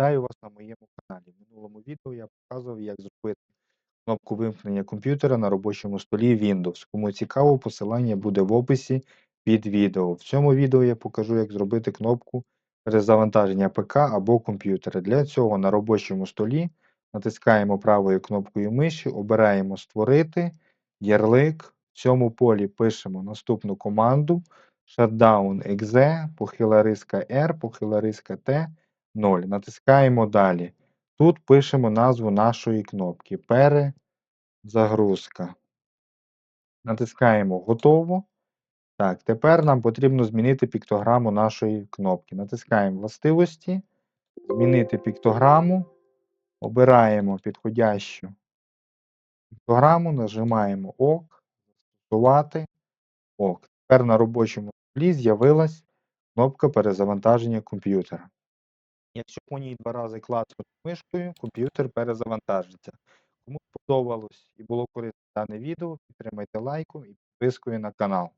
Вітаю вас на моєму каналі. В минулому відео я показував, як зробити кнопку вимкнення комп'ютера на робочому столі Windows. Кому цікаво, посилання буде в описі під відео. В цьому відео я покажу, як зробити кнопку перезавантаження ПК або комп'ютера. Для цього на робочому столі натискаємо правою кнопкою миші, обираємо Створити, ярлик. В цьому полі пишемо наступну команду shutdown exe, похила риска R, похила риска T. 0. Натискаємо далі. Тут пишемо назву нашої кнопки Перезагрузка. Натискаємо Готово. Так, тепер нам потрібно змінити піктограму нашої кнопки. Натискаємо Властивості, Змінити піктограму. Обираємо підходящу піктограму, нажимаємо ОК, Застосувати ОК. Тепер на робочому столі з'явилась кнопка перезавантаження комп'ютера. Якщо по ній два рази клацнути мишкою, комп'ютер перезавантажиться. Кому сподобалось і було корисно дане відео, підтримайте лайком і підпискою на канал.